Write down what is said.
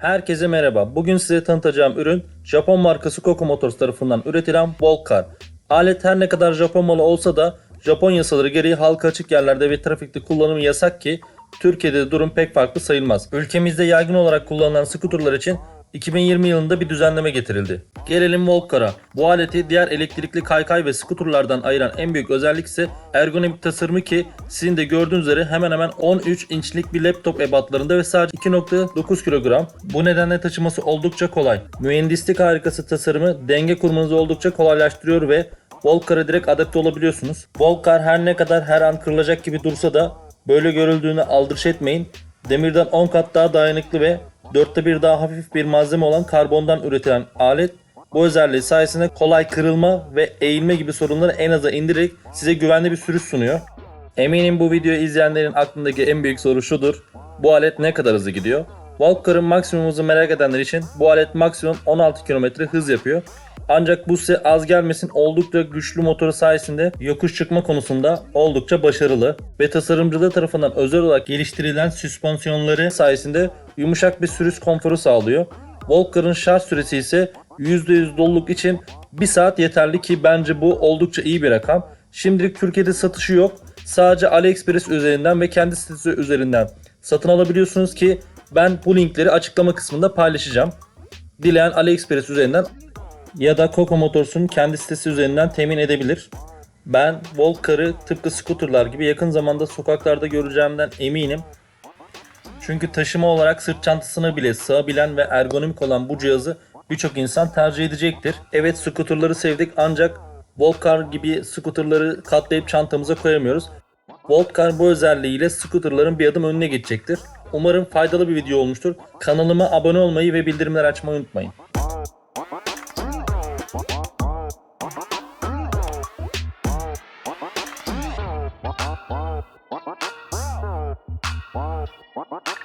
Herkese merhaba. Bugün size tanıtacağım ürün Japon markası Coco Motors tarafından üretilen Volcar. Alet her ne kadar Japon malı olsa da Japon yasaları gereği halka açık yerlerde ve trafikte kullanımı yasak ki Türkiye'de de durum pek farklı sayılmaz. Ülkemizde yaygın olarak kullanılan skuterlar için 2020 yılında bir düzenleme getirildi. Gelelim Volcar'a. Bu aleti diğer elektrikli kaykay ve skuterlardan ayıran en büyük özellik ise ergonomik tasarımı ki sizin de gördüğünüz üzere hemen hemen 13 inçlik bir laptop ebatlarında ve sadece 2.9 kilogram. Bu nedenle taşıması oldukça kolay. Mühendislik harikası tasarımı denge kurmanızı oldukça kolaylaştırıyor ve Volcar'a direkt adapte olabiliyorsunuz. Volcar her ne kadar her an kırılacak gibi dursa da böyle görüldüğünü aldırış etmeyin. Demirden 10 kat daha dayanıklı ve dörtte bir daha hafif bir malzeme olan karbondan üretilen alet bu özelliği sayesinde kolay kırılma ve eğilme gibi sorunları en aza indirerek size güvenli bir sürüş sunuyor. Eminim bu videoyu izleyenlerin aklındaki en büyük soru şudur. Bu alet ne kadar hızlı gidiyor? Volcar'ın maksimum hızı merak edenler için bu alet maksimum 16 km hız yapıyor. Ancak bu size az gelmesin oldukça güçlü motoru sayesinde yokuş çıkma konusunda oldukça başarılı ve tasarımcıları tarafından özel olarak geliştirilen süspansiyonları sayesinde yumuşak bir sürüş konforu sağlıyor. Volcar'ın şarj süresi ise %100 doluluk için 1 saat yeterli ki bence bu oldukça iyi bir rakam. Şimdilik Türkiye'de satışı yok. Sadece AliExpress üzerinden ve kendi sitesi üzerinden satın alabiliyorsunuz ki ben bu linkleri açıklama kısmında paylaşacağım. Dileyen AliExpress üzerinden ya da Coco Motors'un kendi sitesi üzerinden temin edebilir. Ben Volcar'ı tıpkı scooterlar gibi yakın zamanda sokaklarda göreceğimden eminim. Çünkü taşıma olarak sırt çantasına bile sığabilen ve ergonomik olan bu cihazı birçok insan tercih edecektir. Evet scooterları sevdik ancak Volcar gibi scooterları katlayıp çantamıza koyamıyoruz. Volcar bu özelliğiyle scooterların bir adım önüne geçecektir. Umarım faydalı bir video olmuştur. Kanalıma abone olmayı ve bildirimleri açmayı unutmayın. What?